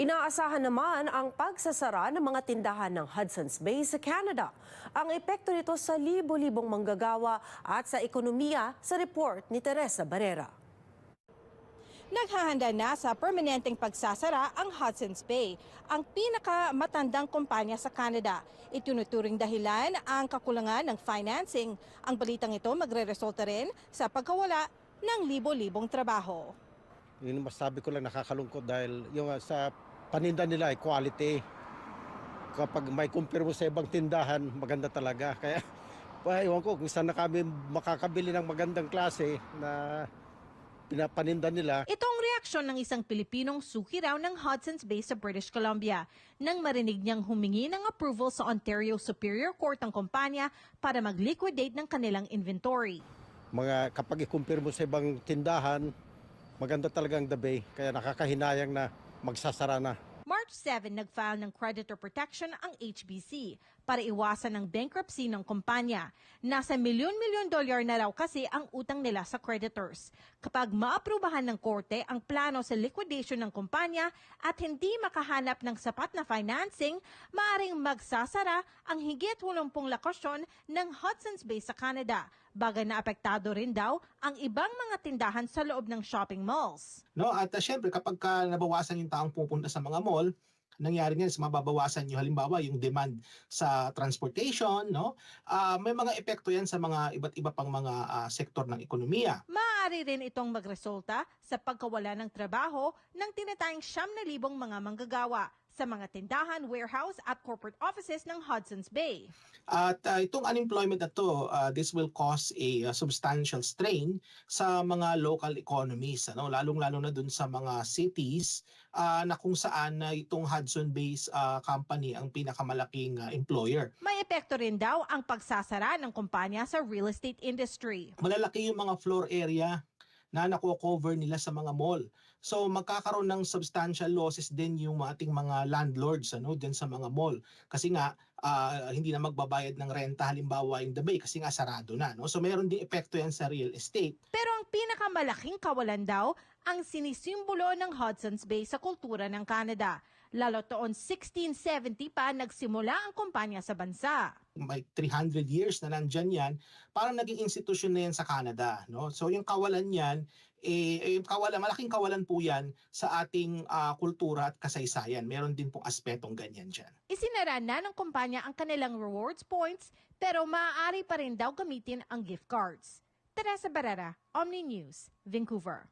Inaasahan naman ang pagsasara ng mga tindahan ng Hudson's Bay sa Canada. Ang epekto nito sa libo-libong manggagawa at sa ekonomiya sa report ni Teresa Barrera. Naghahanda na sa permanenteng pagsasara ang Hudson's Bay, ang pinakamatandang kumpanya sa Canada. Itinuturing dahilan ang kakulangan ng financing. Ang balitang ito magre-resulta rin sa pagkawala ng libo-libong trabaho. Yun masabi ko lang nakakalungkot dahil yung uh, sa paninda nila ay quality. Kapag may compare mo sa ibang tindahan, maganda talaga. Kaya, pa, ewan ko kung saan na kami makakabili ng magandang klase na pinapaninda nila. Ito ang reaksyon ng isang Pilipinong suki raw ng Hudson's Bay sa British Columbia nang marinig niyang humingi ng approval sa Ontario Superior Court ang kumpanya para mag-liquidate ng kanilang inventory. Mga, kapag i-compare mo sa ibang tindahan, maganda talagang the bay. Kaya nakakahinayang na magsasara na. March 7, nag-file ng creditor protection ang HBC para iwasan ang bankruptcy ng kumpanya. Nasa milyon-milyon dolyar na raw kasi ang utang nila sa creditors. Kapag maaprubahan ng korte ang plano sa liquidation ng kumpanya at hindi makahanap ng sapat na financing, maaring magsasara ang higit 80 lokasyon ng Hudson's Bay sa Canada. Bagay na apektado rin daw ang ibang mga tindahan sa loob ng shopping malls. No? At uh, syempre kapag ka nabawasan yung taong pupunta sa mga mall, nangyari nga is mababawasan yung halimbawa yung demand sa transportation, no? Ah, may mga epekto yan sa mga iba't iba pang mga ah, sektor ng ekonomiya. Maaari rin itong magresulta sa pagkawala ng trabaho ng tinatayang siyam na libong mga manggagawa sa mga tindahan, warehouse at corporate offices ng Hudson's Bay. At ah, itong unemployment na to, ah, this will cause a ah, substantial strain sa mga local economies, ano? lalong-lalo na dun sa mga cities ah, na kung saan na itong Hudson-based ah, company ang pinakamalaking ah, employer. May epekto rin daw ang pagsasara ng kumpanya sa real estate industry. malalaki yung mga floor area na nako-cover nila sa mga mall. So magkakaroon ng substantial losses din yung ating mga landlords ano din sa mga mall kasi nga ah, hindi na magbabayad ng renta halimbawa in the bay kasi nga sarado na no. So meron din epekto yan sa real estate. Pero pinakamalaking kawalan daw ang sinisimbolo ng Hudson's Bay sa kultura ng Canada. Lalo taon 1670 pa nagsimula ang kumpanya sa bansa. May 300 years na nandyan yan, parang naging institusyon na yan sa Canada. No? So yung kawalan yan, eh, eh, kawalan, malaking kawalan po yan sa ating ah, kultura at kasaysayan. Meron din pong aspetong ganyan dyan. Isinara na ng kumpanya ang kanilang rewards points pero maaari pa rin daw gamitin ang gift cards. Teresa Barrera, Omni News, Vancouver.